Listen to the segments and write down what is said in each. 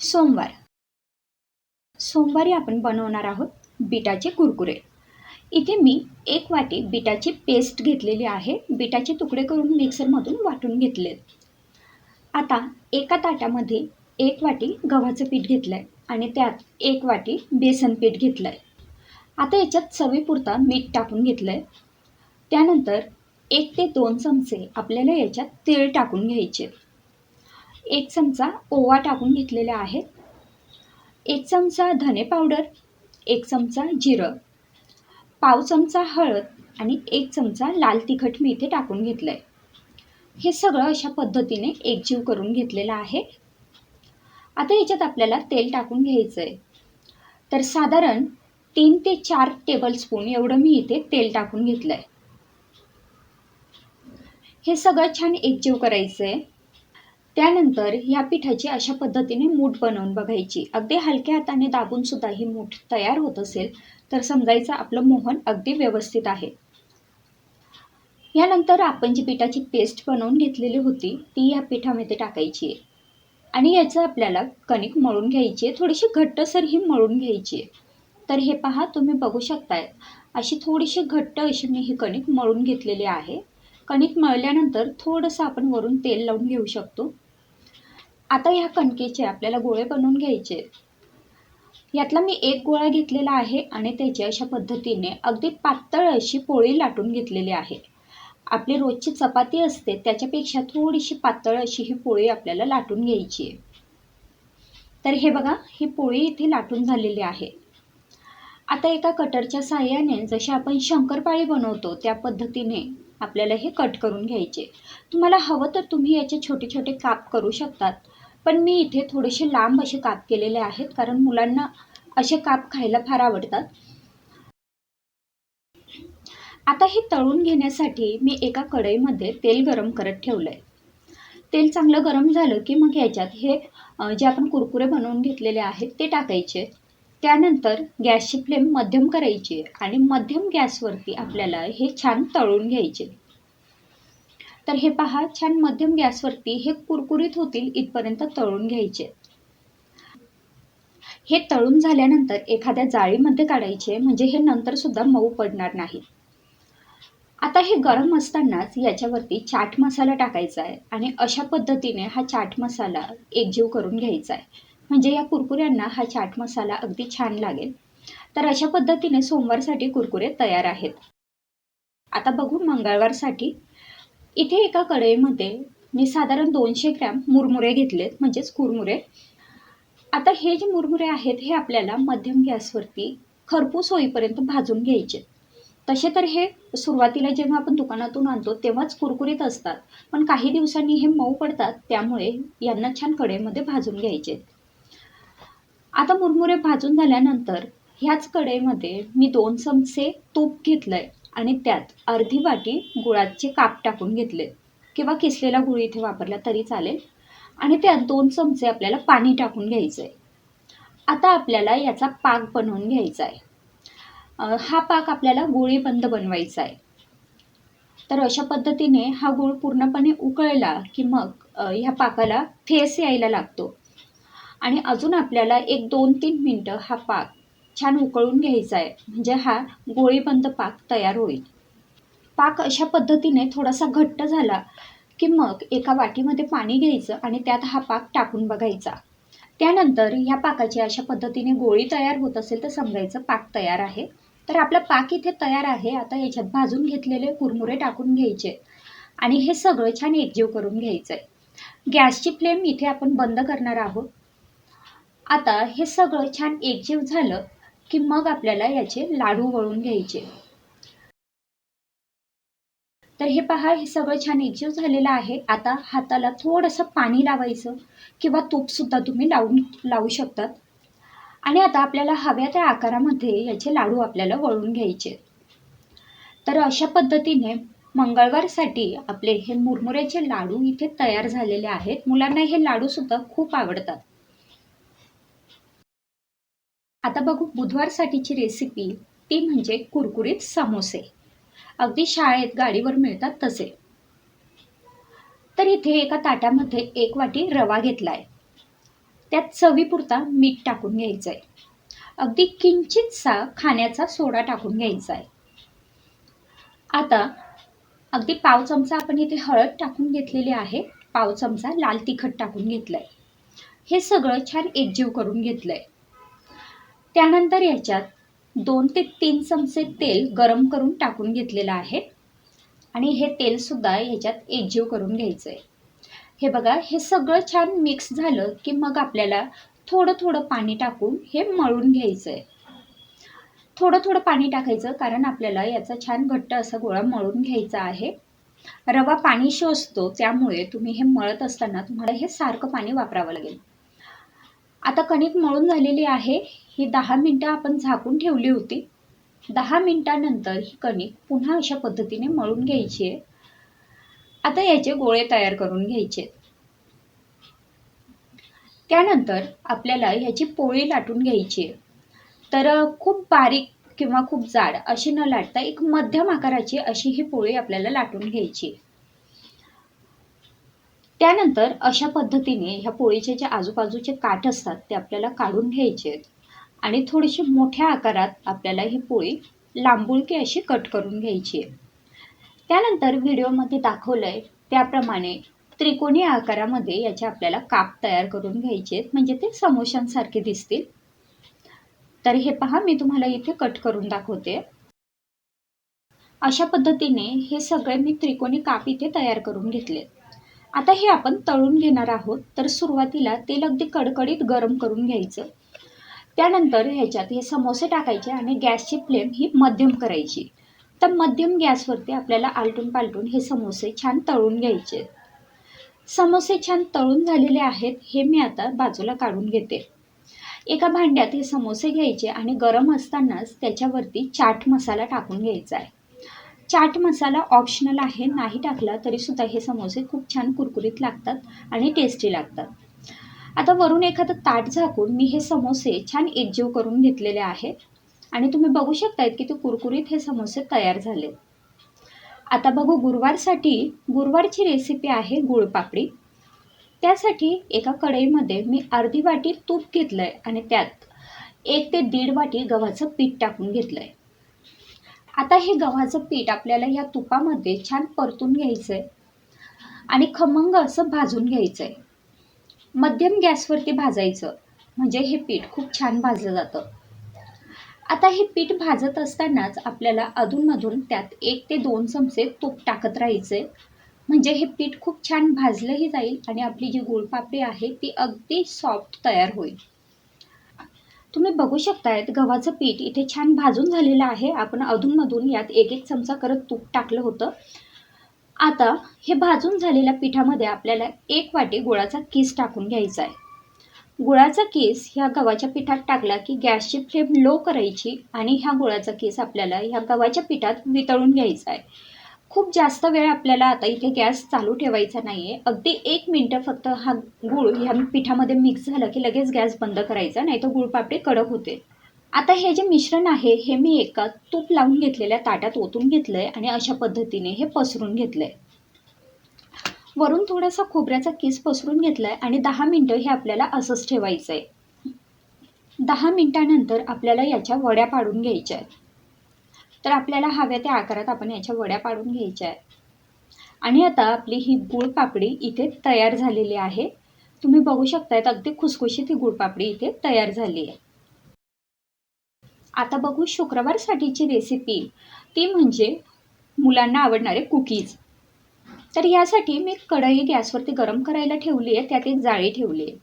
सोमवार. सोमवारी आपण बनवणार आहोत बिटाचे कुरकुरे. इथे मी एक वाटी बिटाची पेस्ट घेतलेली आहे. बिटाचे तुकडे करून मिक्सरमधून वाटून घेतले. आता एका ताटामध्ये एक वाटी गव्हाचं पीठ घेतलं आहे आणि त्यात एक वाटी बेसन पीठ घेतलं आहे आता याच्यात चवीपुरता मीठ टाकून घेतलं आहे त्यानंतर एक ते दोन चमचे आपल्याला याच्यात तीळ टाकून घ्यायचे. एक चमचा ओवा टाकून घेतलेला आहे एक चमचा धने पावडर एक चमचा जिरं पाव चमचा हळद आणि एक चमचा लाल तिखट मी इथे टाकून घेतलं आहे हे सगळं अशा पद्धतीने एकजीव करून घेतलेलं आहे. आता याच्यात आपल्याला तेल टाकून घ्यायचं आहे तर साधारण तीन ते चार टेबलस्पून एवढं मी इथे तेल टाकून घेतलं आहे हे सगळं छान एकजीव करायचं आहे त्यानंतर या पिठाची अशा पद्धतीने मूठ बनवून बघायची. अगदी हलक्या हाताने दाबून सुद्धा ही मूठ तयार होत असेल तर समजायचं आपलं मोहन अगदी व्यवस्थित आहे. यानंतर आपण जी पिठाची पेस्ट बनवून घेतलेली होती ती या पिठामध्ये टाकायची आहे. आणि याचं आपल्याला कणिक मळून घ्यायची आहे. थोडीशी घट्टसर ही मळून घ्यायची आहे. तर हे पहा तुम्ही बघू शकताय अशी थोडीशी घट्ट अशी मी ही कणिक मळून घेतलेली आहे. कणिक मळल्यानंतर थोडंसं आपण वरून तेल लावून घेऊ शकतो. आता ह्या कणकेचे आपल्याला गोळे बनवून घ्यायचे. यातला मी एक गोळा घेतलेला आहे आणि त्याची अशा पद्धतीने अगदी पातळ अशी पोळी लाटून घेतलेली आहे. आपली रोजची चपाती असते त्याच्यापेक्षा थोडीशी पातळ अशी ही पोळी आपल्याला लाटून घ्यायची आहे. तर हे बघा ही पोळी इथे लाटून झालेली आहे. आता एका कटरच्या साह्याने जशी आपण शंकरपाळी बनवतो त्या पद्धतीने आपल्याला हे कट करून घ्यायचे. तुम्हाला हवं तर तुम्ही याचे छोटे छोटे काप करू शकतात. पण मी इथे थोडेसे लांब असे काप केलेले आहेत कारण मुलांना असे काप खायला फार आवडतात. आता हे तळून घेण्यासाठी मी एका कढईमध्ये तेल गरम करत ठेवलं आहे तेल चांगलं गरम झालं की मग याच्यात हे जे आपण कुरकुरे बनवून घेतलेले आहेत ते टाकायचे. त्यानंतर गॅसची फ्लेम मध्यम करायची आणि मध्यम गॅसवरती आपल्याला हे छान तळून घ्यायचे. तर हे पहा छान मध्यम गॅसवरती हे कुरकुरीत होतील इथपर्यंत तळून घ्यायचे. हे तळून झाल्यानंतर एखाद्या जाळीमध्ये काढायचे म्हणजे हे नंतर सुद्धा मऊ पडणार नाही. आता हे गरम असतानाच याच्यावरती चाट मसाला टाकायचा आहे आणि अशा पद्धतीने हा चाट मसाला एकजीव करून घ्यायचा आहे. म्हणजे या कुरकुऱ्यांना हा चाट मसाला अगदी छान लागेल. तर अशा पद्धतीने सोमवारसाठी कुरकुरे तयार आहेत. आता बघू मंगळवारसाठी इथे एका कढईमध्ये मी साधारण दोनशे ग्रॅम मुरमुरे घेतलेत म्हणजेच कुरमुरे. आता हे जे मुरमुरे आहेत हे आपल्याला मध्यम गॅसवरती खरपूस होईपर्यंत भाजून घ्यायचे. तसे तर हे सुरुवातीला जेव्हा आपण दुकानातून आणतो तेव्हाच कुरकुरीत असतात. पण काही दिवसांनी हे मऊ पडतात त्यामुळे यांना छान कढईमध्ये भाजून घ्यायचे आता मुरमुरे भाजून झाल्यानंतर ह्याच कढईमध्ये मी दोन चमचे तूप घेतलं आहे आणि त्यात अर्धी वाटी गुळाचे काप टाकून घेतले. किंवा किसलेला गुळ इथे वापरला तरी चालेल. आणि त्यात दोन चमचे आपल्याला पाणी टाकून घ्यायचं आहे आता आपल्याला याचा पाक बनवून घ्यायचा आहे हा पाक आपल्याला गोळीबंद बनवायचा आहे तर अशा पद्धतीने हा गूळ पूर्णपणे उकळला की मग ह्या पाकाला फेस यायला लागतो. आणि अजून आपल्याला एक दोन तीन मिनटं हा पाक छान उकळून घ्यायचा आहे. म्हणजे हा गोळीबंद पाक तयार होईल. पाक अशा पद्धतीने थोडासा घट्ट झाला की मग एका वाटीमध्ये पाणी घ्यायचं आणि त्यात हा पाक टाकून बघायचा. त्यानंतर ह्या पाकाची अशा पद्धतीने गोळी तयार होत असेल तर समजायचं पाक तयार आहे. तर आपला पाक इथे तयार आहे. आता याच्यात भाजून घेतलेले कुरमुरे टाकून घ्यायचे आणि हे सगळं छान एकजीव करून घ्यायचं आहे गॅसची फ्लेम इथे आपण बंद करणार आहोत. आता हे सगळं छान एकजीव झालं की मग आपल्याला याचे लाडू वळून घ्यायचे. तर हे पहा हे सगळं छान एकजीव झालेलं आहे. आता हाताला थोडंसं पाणी लावायचं किंवा तूपसुद्धा तुम्ही लावून लावू शकतात. आणि आता आपल्याला हव्या त्या आकारामध्ये याचे लाडू आपल्याला वळून घ्यायचे. तर अशा पद्धतीने मंगळवारसाठी आपले हे मुरमुऱ्याचे लाडू इथे तयार झालेले आहेत. मुलांना हे लाडूसुद्धा खूप आवडतात. आता बघू बुधवारसाठीची रेसिपी ती म्हणजे कुरकुरीत समोसे. अगदी शाळेत गाडीवर मिळतात तसे. तर इथे एका ताटामध्ये एक वाटी रवा घेतला आहे त्यात चवीपुरता मीठ टाकून घ्यायचं आहे अगदी किंचितसा खाण्याचा सोडा टाकून घ्यायचा आहे आता अगदी पाव चमचा आपण इथे हळद टाकून घेतलेली आहे. पाव चमचा लाल तिखट टाकून घेतलंय. हे सगळं छान एकजीव करून घेतलंय. त्यानंतर याच्यात दोन ते तीन चमचे तेल गरम करून टाकून घेतलेलं आहे. आणि हे तेलसुद्धा ह्याच्यात एकजीव करून घ्यायचं आहे हे बघा हे सगळं छान मिक्स झालं की मग आपल्याला थोडं थोडं पाणी टाकून हे मळून घ्यायचं आहे थोडं थोडं पाणी टाकायचं कारण आपल्याला याचा छान घट्ट असा गोळा मळून घ्यायचा आहे. रवा पाणी शोषतो त्यामुळे तुम्ही हे मळत असताना तुम्हाला हे सारखं पाणी वापरावं लागेल. आता कणिक मळून झालेली आहे. ही दहा मिनटं आपण झाकून ठेवली होती. दहा मिनटानंतर ही कणिक पुन्हा अशा पद्धतीने मळून घ्यायची आहे. आता याचे गोळे तयार करून घ्यायचे त्यानंतर आपल्याला ह्याची पोळी लाटून घ्यायची आहे. तर खूप बारीक किंवा खूप जाड अशी न लाटता एक मध्यम आकाराची अशी ही पोळी आपल्याला लाटून घ्यायची त्यानंतर अशा पद्धतीने ह्या पोळीचे जे आजूबाजूचे काठ असतात ते आपल्याला काढून घ्यायचे आहेत. आणि थोडीशी मोठ्या आकारात आपल्याला ही पोळी लांबुळकी अशी कट करून घ्यायची आहे. त्यानंतर व्हिडिओमध्ये दाखवलं आहे त्याप्रमाणे त्रिकोणी आकारामध्ये याचे आपल्याला काप तयार करून घ्यायचे आहेत. म्हणजे ते समोशांसारखे दिसतील. तर हे पहा मी तुम्हाला इथे कट करून दाखवते. अशा पद्धतीने हे सगळे मी त्रिकोणी काप इथे तयार करून घेतले आता हे आपण तळून घेणार आहोत. तर सुरुवातीला तेल अगदी कडकडीत गरम करून घ्यायचं. त्यानंतर ह्याच्यात हे समोसे टाकायचे आणि गॅसची फ्लेम ही मध्यम करायची. तर मध्यम गॅसवरती आपल्याला आलटून पालटून हे समोसे छान तळून घ्यायचे. समोसे छान तळून झालेले आहेत हे मी आता बाजूला काढून घेते. एका भांड्यात हे समोसे घ्यायचे आणि गरम असतानाच त्याच्यावरती चाट मसाला टाकून घ्यायचा आहे. चाट मसाला ऑप्शनल आहे नाही टाकला तरीसुद्धा हे समोसे खूप छान कुरकुरीत लागतात आणि टेस्टी लागतात. आता वरून एखादं ताट झाकून मी हे समोसे छान एकजीव करून घेतलेले आहेत आणि तुम्ही बघू शकतायत की ते कुरकुरीत हे समोसे तयार झाले आता बघू गुरुवारसाठी गुरुवारची रेसिपी आहे गुळपापडी त्यासाठी एका कढईमध्ये मी अर्धी वाटी तूप घेतलं आहे आणि त्यात एक ते दीड वाटी गव्हाचं पीठ टाकून घेतलं आहे आता हे गव्हाचं पीठ आपल्याला या तुपामध्ये छान परतून घ्यायचं आहे आणि खमंग असं भाजून घ्यायचं आहे मध्यम गॅसवरती भाजायचं. म्हणजे हे पीठ खूप छान भाजलं जातं. आता हे पीठ भाजत असतानाच आपल्याला अधूनमधून त्यात एक ते दोन चमचे तूप टाकत राहायचे म्हणजे हे पीठ खूप छान भाजलंही जाईल आणि आपली जी गुळपापडी आहे ती अगदी सॉफ्ट तयार होईल. तुम्ही बघू शकतायत गव्हाचं पीठ इथे छान भाजून झालेलं आहे. आपण अधूनमधून यात एक एक चमचा करत तूप टाकलं होतं. आता हे भाजून झालेल्या पिठामध्ये आपल्याला एक वाटी गुळाचा किस टाकून घ्यायचा आहे. गुळाचा केस ह्या गव्हाच्या पिठात टाकला की गॅसची फ्लेम लो करायची आणि ह्या गुळाचा केस आपल्याला ह्या गव्हाच्या पिठात वितळून घ्यायचा आहे. खूप जास्त वेळ आपल्याला आता इथे गॅस चालू ठेवायचा नाही आहे अगदी एक मिनटं फक्त हा गूळ ह्या पिठामध्ये मिक्स झाला की लगेच गॅस बंद करायचा नाही तर गुळपापडी कडक होते. आता हे जे मिश्रण आहे हे मी एका तूप लावून घेतलेल्या ताटात ओतून घेतलं आहे आणि अशा पद्धतीने हे पसरून घेतलं आहे वरून थोडासा खोबऱ्याचा किस पसरून घेतला आहे आणि दहा मिनटं हे आपल्याला असंच ठेवायचं आहे दहा मिनटानंतर आपल्याला याच्या वड्या पाडून घ्यायच्या आहेत तर आपल्याला हव्या त्या आकारात आपण याच्या वड्या पाडून घ्यायच्या आहेत. आणि आता आपली ही गुळपापडी इथे तयार झालेली आहे. तुम्ही बघू शकतायत अगदी खुसखुशीत ही गुळपापडी इथे तयार झाली आहे. आता बघू शुक्रवारसाठीची रेसिपी ती म्हणजे मुलांना आवडणारे कुकीज तर यासाठी मी कढई गॅसवरती गरम करायला ठेवली आहे त्यात एक जाळी ठेवली आहे.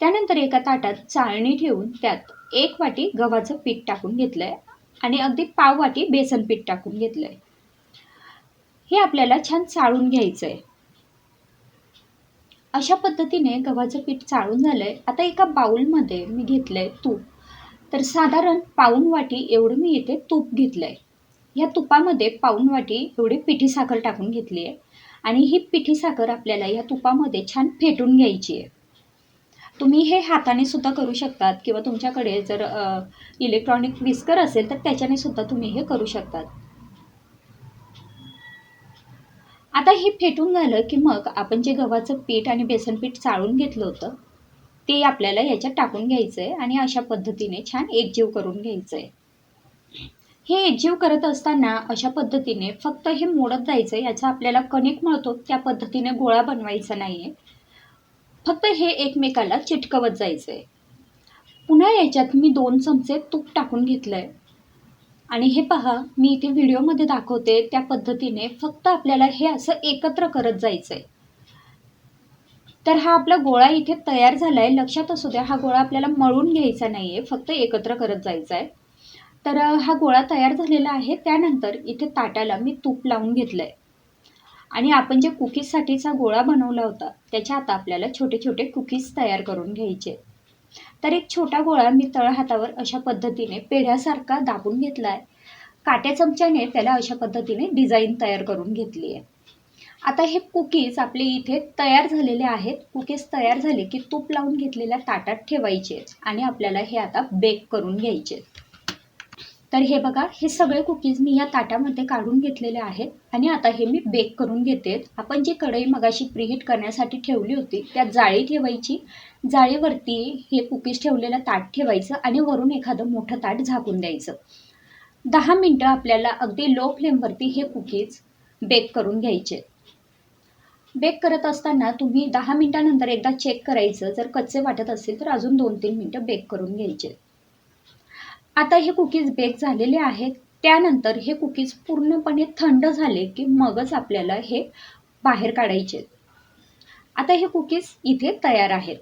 त्यानंतर एका ताटात चाळणी ठेवून त्यात एक वाटी गव्हाचं पीठ टाकून घेतलं आहे आणि अगदी पाव वाटी बेसन पीठ टाकून घेतलं आहे हे आपल्याला छान चाळून घ्यायचं आहे अशा पद्धतीने गव्हाचं पीठ चाळून झालं आहे आता एका बाऊलमध्ये मी घेतलं आहे तूप. तर साधारण पाऊन वाटी एवढं मी इथे तूप घेतलं आहे ह्या तुपामध्ये पाऊन वाटी एवढी पिठी साखर टाकून घेतली आहे आणि ही पिठी साखर आपल्याला या तुपामध्ये छान फेटून घ्यायची आहे तुम्ही हे हाताने सुद्धा करू शकतात किंवा तुमच्याकडे जर इलेक्ट्रॉनिक विस्कर असेल तर त्याच्याने सुद्धा तुम्ही हे करू शकतात. आता हे फेटून झालं की मग आपण जे गव्हाचं पीठ आणि बेसन पीठ चाळून घेतलं होतं ते आपल्याला याच्यात टाकून घ्यायचं आहे आणि अशा पद्धतीने छान एकजीव करून घ्यायचं आहे हे एकजीव करत असताना अशा पद्धतीने फक्त हे मोडत जायचं याचा आपल्याला कणिक मळतो त्या पद्धतीने गोळा बनवायचा नाही आहे फक्त हे एकमेकाला चिटकवत जायचं आहे पुन्हा याच्यात मी दोन चमचे तूप टाकून घेतलं आहे आणि हे पहा मी इथे व्हिडिओमध्ये दाखवते त्या पद्धतीने फक्त आपल्याला हे असं एकत्र करत जायचं आहे तर हा आपला गोळा इथे तयार झाला आहे लक्षात असू द्या हा गोळा आपल्याला मळून घ्यायचा नाही आहे फक्त एकत्र करत जायचा आहे तर हा गोळा तयार झालेला आहे. त्यानंतर इथे ताटाला मी तूप लावून घेतलं आहे आणि आपण जे कुकीजसाठीचा गोळा बनवला होता त्याच्या आता आपल्याला छोटे छोटे कुकीज तयार करून घ्यायचे. तर एक छोटा गोळा मी तळहातावर अशा पद्धतीने पेढ्यासारखा दाबून घेतला आहे काट्या चमच्याने त्याला अशा पद्धतीने डिझाईन तयार करून घेतली आहे. आता हे कुकीज आपले इथे तयार झालेले आहेत. कुकीज तयार झाले की तूप लावून घेतलेल्या ताटात ठेवायचे आणि आपल्याला हे आता बेक करून घ्यायचे. तर हे बघा हे सगळे कुकीज मी या ताटामध्ये काढून घेतलेले आहेत आणि आता हे मी बेक करून घेते. आपण जी कढई मगाशी प्रीहीट करण्यासाठी ठेवली होती त्यात जाळी ठेवायची. जाळीवरती हे कुकीज ठेवलेलं ताट ठेवायचं आणि वरून एखादं मोठं ताट झाकून द्यायचं. दहा मिनटं आपल्याला अगदी लो फ्लेमवरती हे कुकीज बेक करून घ्यायचे. बेक करत असताना तुम्ही दहा मिनटानंतर एकदा चेक करायचं. जर कच्चे वाटत असेल तर अजून दोन तीन मिनटं बेक करून घ्यायचे. आता हे कुकीज बेक झालेले आहेत. त्यानंतर हे कुकीज पूर्णपणे थंड झाले की मगच आपल्याला हे बाहेर काढायचे. आता हे कुकीज इथे तयार आहेत.